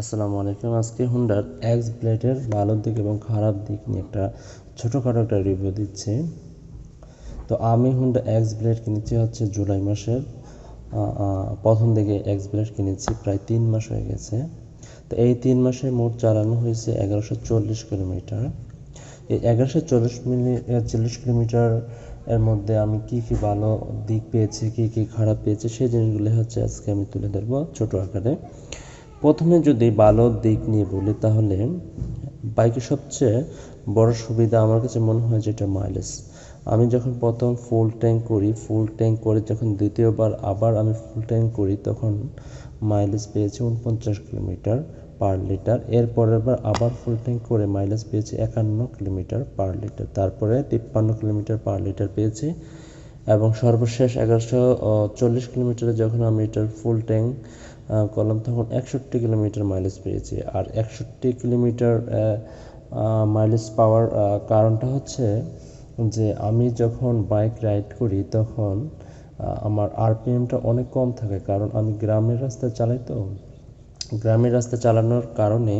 আসসালামু আলাইকুম। আজকে হুন্ডার এক্স ব্লেডের ভালো দিক এবং খারাপ দিক নিয়ে একটা ছোটোখাটো একটা রিভিউ দিচ্ছি। তো আমি হুন্ডা এক্স ব্লেড কিনেছি হচ্ছে জুলাই মাসের প্রথম দিকে এক্স ব্লেড কিনেছি, প্রায় তিন মাস হয়ে গেছে। তো এই তিন মাসে মোট চালানো হয়েছে এগারোশো চল্লিশ কিলোমিটার। এই এগারোশো চল্লিশ মিলি চল্লিশ কিলোমিটার এর মধ্যে আমি কি কি ভালো দিক পেয়েছি, কি কি খারাপ পেয়েছি, সেই জিনিসগুলি হচ্ছে আজকে আমি তুলে ধরবো ছোটো আকারে। প্রথমে যদি ভালো দিক নিয়ে বলি তাহলে বাইকের সবচেয়ে বড় সুবিধা আমার কাছে মনে হয় যেটা মাইলেজ আমি যখন প্রথম ফুল ট্যাঙ্ক করি ফুল ট্যাঙ্ক করে যখন দ্বিতীয়বার আবার আমি ফুল ট্যাঙ্ক করি তখন মাইলেজ পেয়েছি উনপঞ্চাশ কিলোমিটার পার লিটার এর পরের বার আবার ফুল ট্যাঙ্ক করে মাইলেজ পেয়েছি একান্ন কিলোমিটার পার লিটার তারপরে তিপ্পান্ন কিলোমিটার পার লিটার পেয়েছি এবং সর্বশেষ এগারোশো চল্লিশ কিলোমিটারে যখন আমি এটার ফুল ট্যাঙ্ক করলাম তখন একষট্টি কিলোমিটার মাইলেজ পেয়েছি। আর একষট্টি কিলোমিটার মাইলেজ পাওয়ার কারণটা হচ্ছে যে আমি যখন বাইক রাইড করি তখন আমার আরপিএমটা অনেক কম থাকে। কারণ আমি গ্রামের রাস্তায় চালাই তো। গ্রামের রাস্তা চালানোর কারণে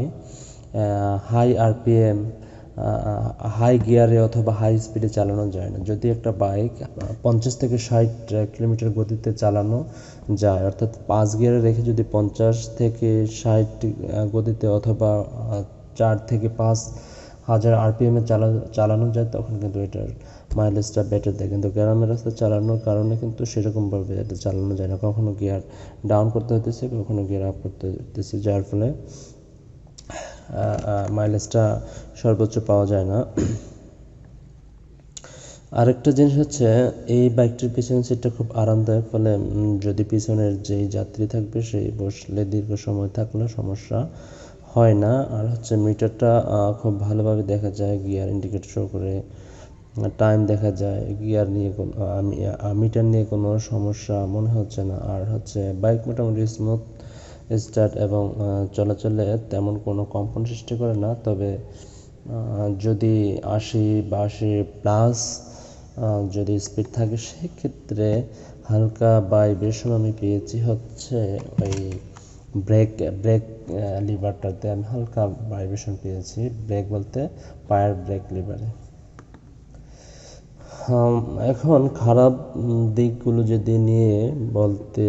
হাই আরপিএম হাই গিয়ারে অথবা হাই স্পিডে চালানো যায় না। যদি একটা বাইক পঞ্চাশ থেকে ষাট কিলোমিটার গতিতে চালানো যায়, অর্থাৎ পাঁচ গিয়ারে রেখে যদি পঞ্চাশ থেকে ষাট গতিতে অথবা চার থেকে পাঁচ হাজার আরপিএমে চালা, চালানো যায়, তখন কিন্তু এটার মাইলেজটা বেটার দেয়। কিন্তু গ্রামের রাস্তা চালানোর কারণে কিন্তু সেরকমভাবে এটা চালানো যায় না। কখনো গিয়ার ডাউন করতে হতেছে কখনো গিয়ার আপ করতে হতেছে যার ফলে মাইলেজটা সর্বোচ্চ পাওয়া যায় না। আরেকটা জিনিস হচ্ছে, এই বাইকটির পিছনের সিটটা খুব আরামদায়ক, ফলে যদি পিছনের যেই যাত্রী থাকবে, সেই বসলে দীর্ঘ সময় থাকলে সমস্যা হয় না। আর হচ্ছে মিটারটা খুব ভালোভাবে দেখা যায় গিয়ার ইন্ডিকেটর শো করে টাইম দেখা যায় গিয়ার নিয়ে কোনো মিটার নিয়ে কোনো সমস্যা মনে হচ্ছে না। আর হচ্ছে বাইক মোটামুটি স্মুথ স্টার্ট এবং চলাচলে তেমন কোনো কম্পন সৃষ্টি করে না। তবে যদি আশি বা আশি প্লাস যদি স্পিড থাকে, সেক্ষেত্রে হালকা ভাইব্রেশন আমি পেয়েছি হচ্ছে ওই ব্রেক ব্রেক লিভারটাতে আমি হালকা ভাইব্রেশন পেয়েছি ব্রেক বলতে পায়ের ব্রেক লিভারে এখন খারাপ দিকগুলো যদি নিয়ে বলতে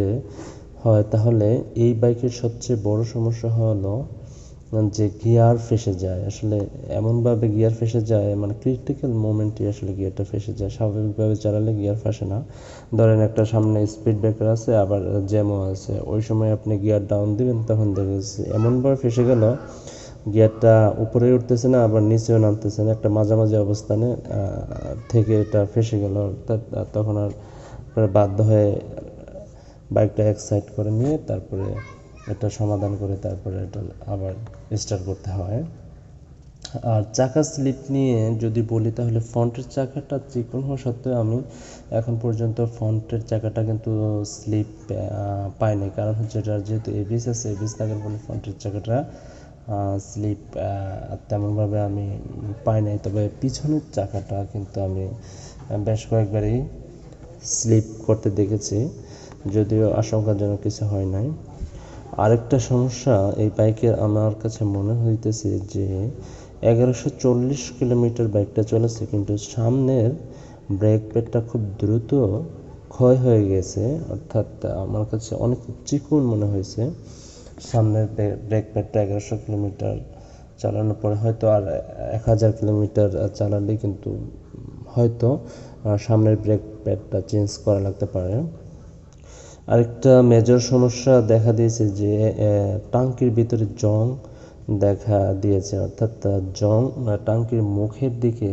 হয়, তাহলে এই বাইকের সবচেয়ে বড় সমস্যা হলো যে গিয়ার ফেসে যায়। আসলে এমনভাবে গিয়ার ফেসে যায় মানে ক্রিটিক্যাল মোমেন্টে আসলে গিয়ারটা ফেসে যায়। স্বাভাবিকভাবে চালালে গিয়ার ফাঁসে না। ধরেন একটা সামনে স্পিড ব্রেকার আছে, আবার জ্যামও আছে। ওই সময় আপনি গিয়ার ডাউন দিবেন, তখন দেখেছি এমনভাবে ফেসে গেল, গিয়ারটা উপরে উঠতেছে না, আবার নিচেও নামতেছে না। একটা মাঝামাঝি অবস্থানে থেকে এটা ফেসে গেল। তখন আর বাধ্য হয়ে বাইকটা এক সাইড করে নিয়ে তারপরে এটা সমাধান করে তারপরে এটা আবার স্টার্ট করতে হয়। আর চাকা স্লিপ নিয়ে যদি বলি তাহলে ফ্রন্টের চাকাটা চিকন হওয়া সত্ত্বেও আমি এখন পর্যন্ত ফ্রন্টের চাকাটা কিন্তু স্লিপ পাইনি কারণ হচ্ছে এটা যেহেতু এবিএস আছে এবিএস থাকার ফলে ফ্রন্টের চাকাটা স্লিপ তেমনভাবে আমি পাই নাই। তবে পিছনের চাকাটা কিন্তু আমি বেশ কয়েকবারই স্লিপ করতে দেখেছি। যদিও আশঙ্কাজনক কিছু হয় নাই। আরেকটা সমস্যা, এই বাইকের আমার কাছে মনে হইতেছে যে এগারোশো চল্লিশ কিলোমিটার বাইকটা চলেছে, কিন্তু সামনের ব্রেক প্যাডটা খুব দ্রুত ক্ষয় হয়ে গেছে, অর্থাৎ আমার কাছে অনেক চিকুন মনে হয়েছে। সামনের ব্রেক প্যাডটা এগারোশো কিলোমিটার চালানোর পরে হয়তো আর এক হাজার কিলোমিটার চালালে কিন্তু হয়তো সামনের ব্রেক প্যাডটা চেঞ্জ করা লাগতে পারে। আরেকটা মেজর সমস্যা দেখা দিয়েছে যে টাঙ্কির ভিতরে জং দেখা দিয়েছে। অর্থাৎ জং টাঙ্কির মুখের দিকে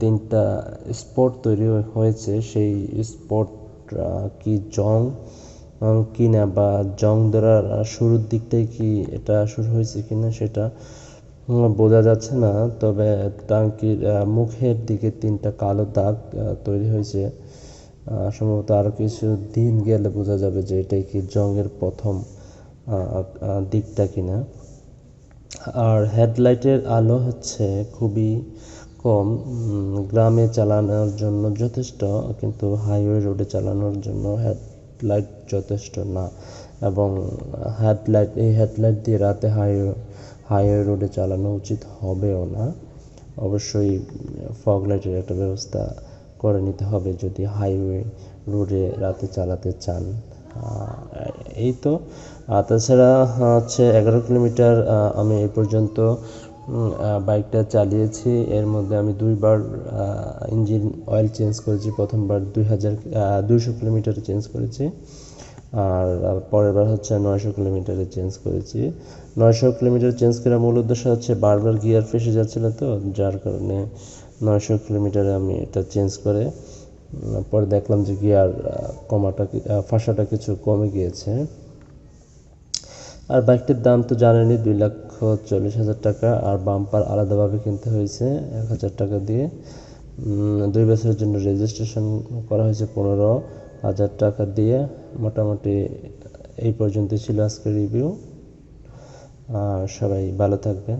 তিনটা স্পট তৈরি হয়েছে। সেই স্পট কি জং কিনা বা জং ধরার শুরুর দিকটাই কি এটা শুরু হয়েছে কিনা সেটা বোঝা যাচ্ছে না। তবে, টাঙ্কির মুখের দিকে তিনটা কালো দাগ তৈরি হয়েছে। সম্ভবত আরও কিছু দিন গেলে বোঝা যাবে যে এটাই কি জংয়ের প্রথম দিকটা কিনা। আর হেডলাইটের আলো হচ্ছে খুবই কম। গ্রামে চালানোর জন্য যথেষ্ট, কিন্তু হাইওয়ে রোডে চালানোর জন্য হেডলাইট যথেষ্ট না। এবং হেডলাইট, এই হেডলাইট দিয়ে রাতে হাইওয়ে হাইওয়ে রোডে চালানো উচিত হবেও না। অবশ্যই ফগ লাইটের একটা ব্যবস্থা করে নিতে হবে যদি হাইওয়ে রোডে রাতে চালাতে চান। এই তো। তাছাড়া হচ্ছে এগারো কিলোমিটার আমি এই পর্যন্ত বাইকটা চালিয়েছি। এর মধ্যে আমি দুইবার ইঞ্জিন অয়েল চেঞ্জ করেছি। প্রথমবার দুই হাজার দুইশো কিলোমিটার চেঞ্জ করেছি। আর পরের বার হচ্ছে নয়শো কিলোমিটারে চেঞ্জ করেছি। নয়শো কিলোমিটার চেঞ্জ করার মূল উদ্দেশ্য হচ্ছে বারবার গিয়ার ফেসে যাচ্ছিল তো, যার কারণে নয়শো কিলোমিটারে আমি এটা চেঞ্জ করে পরে দেখলাম যে গিয়ার কমাটা ফাঁসাটা কিছু কমে গিয়েছে। আর বাইকটির দাম তো জানেনই, দুই লক্ষ চল্লিশ হাজার টাকা, আর বাম্পার আলাদাভাবে কিনতে হয়েছে এক হাজার টাকা দিয়ে। দুই বছরের জন্য রেজিস্ট্রেশন করা হয়েছে পনেরো হাজার টাকা দিয়ে, মোটামুটি এই পর্যন্ত ছিল আজকের রিভিউ। আর সবাই ভালো থাকবেন।